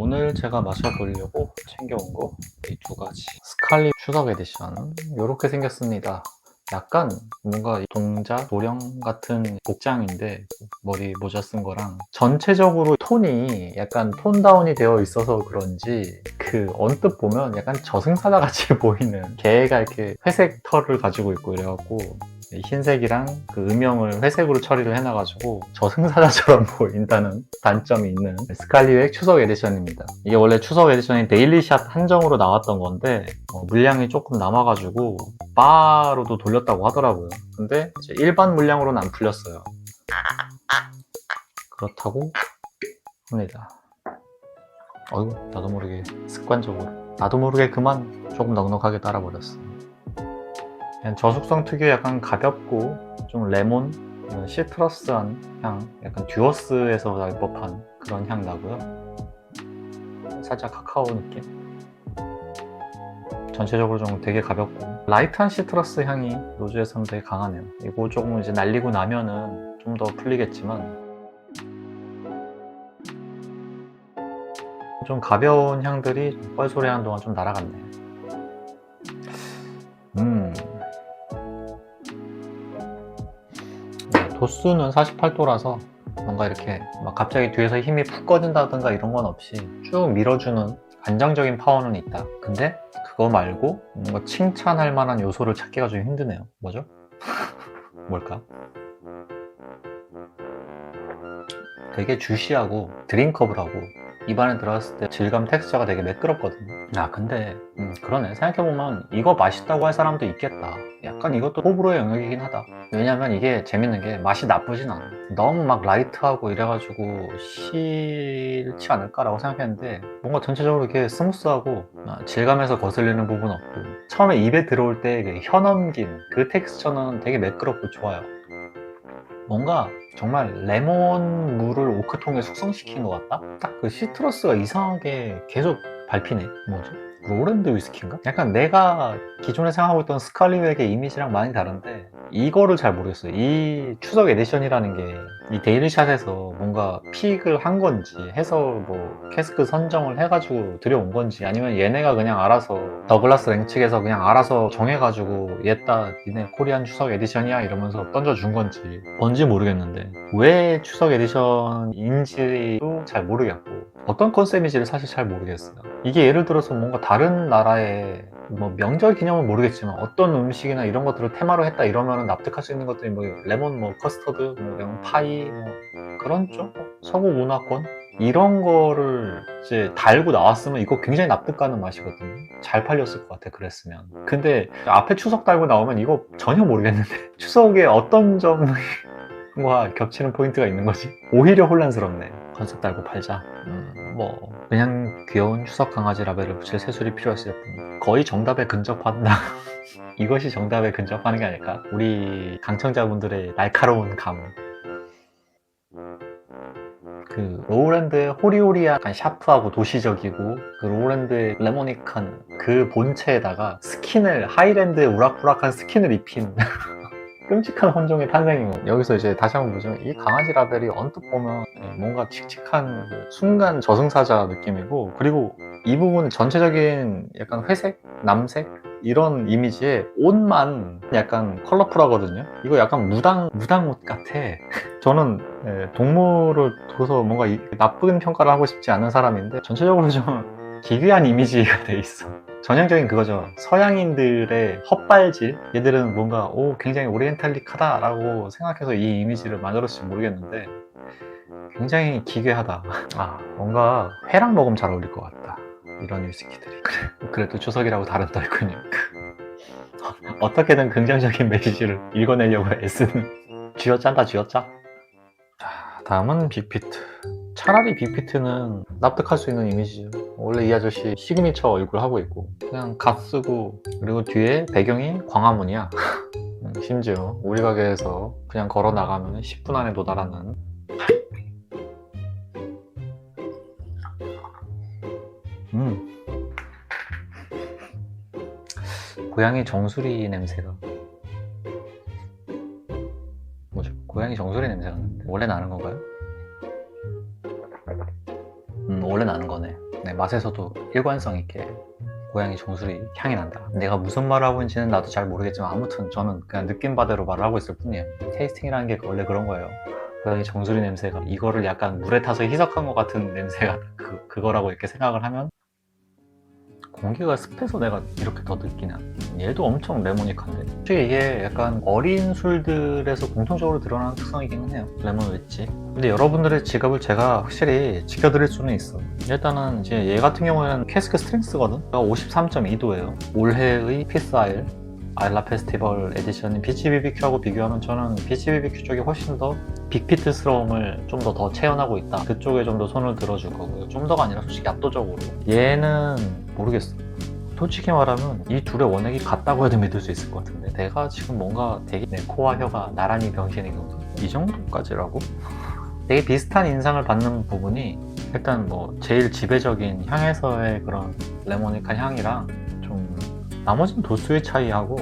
오늘 제가 마셔보려고 챙겨온 거 이 두 가지. 스칼리 추석 에디션 이렇게 생겼습니다. 약간 뭔가 동자, 도령 같은 복장인데 머리 모자 쓴 거랑 전체적으로 톤이 약간 톤 다운이 되어 있어서 그런지 그 언뜻 보면 약간 저승사자 같이 보이는 개가 이렇게 회색 털을 가지고 있고 이래갖고 흰색이랑 그 음영을 회색으로 처리를 해놔가지고 저승사자처럼 보인다는 단점이 있는 스칼리웻 추석 에디션입니다. 이게 원래 추석 에디션이 데일리샷 한정으로 나왔던 건데 어, 물량이 조금 남아가지고 바로도 돌렸다고 하더라고요. 근데 일반 물량으로는 안 풀렸어요. 그렇다고 합니다. 어이구 나도 모르게 습관적으로 나도 모르게 그만 조금 넉넉하게 따라버렸어. 저속성 특유의 약간 가볍고 좀 레몬, 어, 시트러스한 향, 약간 듀어스에서 날 법한 그런 향 나고요. 살짝 카카오 느낌. 전체적으로 좀 되게 가볍고 라이트한 시트러스 향이 로즈에서는 되게 강하네요. 이거 조금 이제 날리고 나면은 좀 더 풀리겠지만 좀 가벼운 향들이 뻘소리 하는 동안 좀 날아갔네. 음. 도수는 48도라서 뭔가 이렇게 막 갑자기 뒤에서 힘이 푹 꺼진다든가 이런 건 없이 쭉 밀어주는 안정적인 파워는 있다. 근데 그거 말고 뭔가 칭찬할 만한 요소를 찾기가 좀 힘드네요. 뭐죠? 뭘까? 되게 주시하고 드링커블 하고 입안에 들어갔을 때 질감 텍스처가 되게 매끄럽거든요. 아 근데 음, 그러네 생각해보면 이거 맛있다고 할 사람도 있겠다. 약간 이것도 호불호의 영역이긴 하다. 왜냐면 이게 재밌는 게 맛이 나쁘진 않아. 너무 막 라이트하고 이래가지고 싫지 않을까라고 생각했는데 뭔가 전체적으로 이렇게 스무스하고 아, 질감에서 거슬리는 부분 없고 처음에 입에 들어올 때 그 혀 넘긴 그 텍스처는 되게 매끄럽고 좋아요. 뭔가 정말 레몬 물을 오크통에 숙성시킨 것 같다? 딱 그 시트러스가 이상하게 계속 밟히네. 뭐죠? 로랜드 위스키인가? 약간 내가 기존에 생각하고 있던 스칼리웻의 이미지랑 많이 다른데 이거를 잘 모르겠어요. 이 추석 에디션이라는 게 이 데일리샷에서 뭔가 픽을 한 건지 해서 뭐 캐스크 선정을 해가지고 들여온 건지 아니면 얘네가 그냥 알아서 더글라스 랭 측에서 그냥 알아서 정해가지고 얘따 니네 코리안 추석 에디션이야 이러면서 던져준 건지 뭔지 모르겠는데 왜 추석 에디션인지도 잘 모르겠고 어떤 컨셉인지를 사실 잘 모르겠어요. 이게 예를 들어서 뭔가 다른 나라의 뭐 명절 기념은 모르겠지만 어떤 음식이나 이런 것들을 테마로 했다 이러면 납득할 수 있는 것들이 뭐 레몬 뭐 커스터드 뭐 레몬 파이 뭐 그런 쪽 서구 문화권 이런 거를 이제 달고 나왔으면 이거 굉장히 납득 가는 맛이거든요. 잘 팔렸을 것 같아 그랬으면. 근데 앞에 추석 달고 나오면 이거 전혀 모르겠는데 추석에 어떤 점과 겹치는 포인트가 있는 거지? 오히려 혼란스럽네. 컨셉 달고 팔자. 음, 뭐 그냥 귀여운 추석 강아지 라벨을 붙일 새술이 필요했을 뿐. 거의 정답에 근접한다. 이것이 정답에 근접하는 게 아닐까? 우리 강청자분들의 날카로운 감. 그 로우랜드의 호리호리 약간 샤프하고 도시적이고 그 로우랜드의 레모닉한 그 본체에다가 스킨을 하이랜드의 우락부락한 스킨을 입힌 끔찍한 혼종의 탄생이고 여기서 이제 다시 한번 보자면 이 강아지 라벨이 언뜻 보면 뭔가 칙칙한 그 순간 저승사자 느낌이고 그리고 이 부분 전체적인 약간 회색, 남색 이런 이미지에 옷만 약간 컬러풀하거든요. 이거 약간 무당 무당 옷 같아. 저는 예, 동물을 둬서 뭔가 이- 나쁜 평가를 하고 싶지 않은 사람인데 전체적으로 좀 기괴한 이미지가 돼 있어 전형적인 그거죠. 서양인들의 헛발질. 얘들은 뭔가 오 굉장히 오리엔탈릭하다라고 생각해서 이 이미지를 만들었을지 모르겠는데 굉장히 기괴하다. 아 뭔가 회랑 먹으면 잘 어울릴 것 같다. 이런 위스키들이. 그래, 그래도 추석이라고 다른 떨군요. 어떻게든 긍정적인 메시지를 읽어내려고 애쓰는 쥐어짠다 쥐어짜. 자 다음은 빅피트. 차라리 빅피트는 납득할 수 있는 이미지죠. 원래 이 아저씨 시그니처 얼굴 하고 있고 그냥 갓 쓰고 그리고 뒤에 배경이 광화문이야. 음, 심지어 우리 가게에서 그냥 걸어 나가면 10분 안에 도달하는 음 고양이 정수리 냄새가 뭐죠? 고양이 정수리 냄새가 원래 나는 건가요? 음, 원래 나는 거네. 맛에서도 일관성 있게 고양이 종소리 향이 난다. 내가 무슨 말을 하고 있는지는 나도 잘 모르겠지만 아무튼 저는 그냥 느낌 바대로 말을 하고 있을 뿐이에요. 테이스팅이라는 게 원래 그런 거예요. 고양이 종소리 냄새가 이거를 약간 물에 타서 희석한 것 같은 냄새가 그, 그거라고 이렇게 생각을 하면 공기가 습해서 내가 이렇게 더 느끼나 얘도 엄청 레모닉한데 솔직히 이게 약간 어린 술들에서 공통적으로 드러나는 특성이기는 해요 레몬 웨지 근데 여러분들의 지갑을 제가 확실히 지켜드릴 수는 있어 일단은 이제 얘 같은 경우에는 캐스크 스트렝스거든 53.2도예요 올해의 피스아일 아일라 페스티벌 에디션인 비치 BBQ하고 비교하면 저는 비치 BBQ 쪽이 훨씬 더 빅피트스러움을 좀 더 더 체현하고 있다. 그쪽에 좀 더 손을 들어줄 거고요. 좀 더가 아니라 솔직히 압도적으로. 얘는 모르겠어. 솔직히 말하면 이 둘의 원액이 같다고 해도 믿을 수 있을 것 같은데 내가 지금 뭔가 되게 내 코와 혀가 나란히 병신인 건가? 이 정도까지라고? 되게 비슷한 인상을 받는 부분이 일단 뭐 제일 지배적인 향에서의 그런 레모닉한 향이랑 좀 나머지는 도수의 차이하고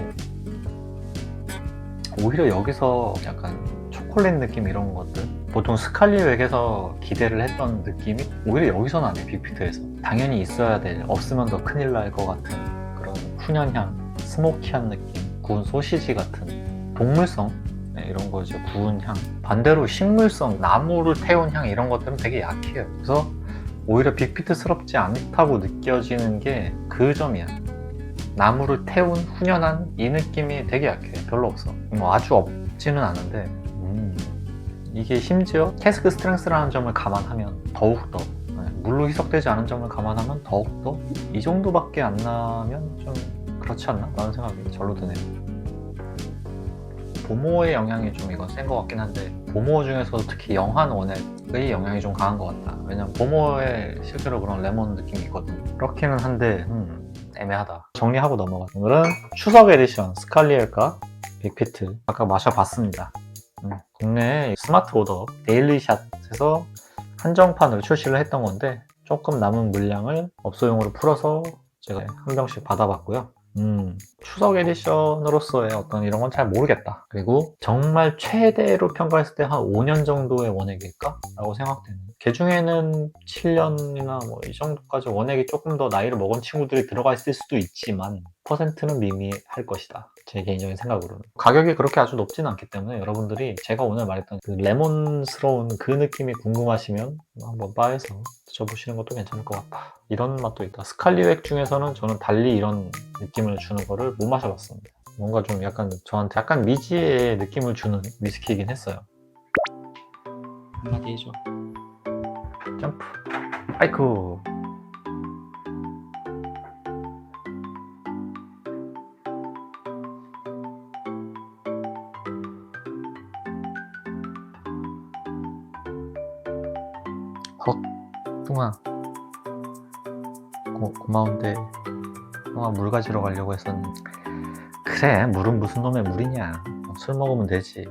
오히려 여기서 약간 초콜릿 느낌 이런 것들 보통 스칼리 웩에서 기대를 했던 느낌이 오히려 여기서 나네 빅피트에서 당연히 있어야 돼 없으면 더 큰일 날 것 같은 그런 훈연향 스모키한 느낌 구운 소시지 같은 동물성? 네, 이런 거 이제 구운 향. 반대로 식물성 나무를 태운 향 이런 것들은 되게 약해요. 그래서 오히려 빅피트스럽지 않다고 느껴지는 게 그 점이야. 나무를 태운 훈연한 이 느낌이 되게 약해. 별로 없어. 뭐 아주 없지는 않은데. 음, 이게 심지어 캐스크 스트렝스라는 점을 감안하면 더욱더 네, 물로 희석되지 않은 점을 감안하면 더욱더 이 정도밖에 안 나면 좀 그렇지 않나? 라는 생각이 절로 드네요. 보모의 영향이 좀 이건 센 것 같긴 한데 보모 중에서도 특히 영한 원액의 영향이 좀 강한 것 같다. 왜냐면 보모에 실제로 그런 레몬 느낌이 있거든 그렇기는 한데 음, 애매하다. 정리하고 넘어가 오늘은 추석 에디션 스칼리엘과 빅피트. 아까 마셔봤습니다. 음, 국내 스마트 오더 데일리샷에서 한정판으로 출시를 했던 건데 조금 남은 물량을 업소용으로 풀어서 제가 한 병씩 받아봤고요 음, 추석 에디션으로서의 어떤 이런 건 잘 모르겠다. 그리고 정말 최대로 평가했을 때 한 5년 정도의 원액일까? 라고 생각되는. 그 중에는 7년이나 뭐 이 정도까지 원액이 조금 더 나이를 먹은 친구들이 들어가 있을 수도 있지만 퍼센트는 미미할 것이다. 제 개인적인 생각으로는. 가격이 그렇게 아주 높지는 않기 때문에 여러분들이 제가 오늘 말했던 그 레몬스러운 그 느낌이 궁금하시면 한번 바에서 드셔보시는 것도 괜찮을 것 같다. 이런 맛도 있다. 스칼리웩 중에서는 저는 달리 이런 느낌을 주는 거를 못 마셔봤습니다. 뭔가 좀 약간 저한테 약간 미지의 느낌을 주는 위스키이긴 했어요. 한마디 해줘. 점프. 아이쿠. 헉, 뚱아. 고, 고마운데 뚱아 물 가지러 가려고 했었는데. 그래 물은 무슨 놈의 물이냐. 술 먹으면 되지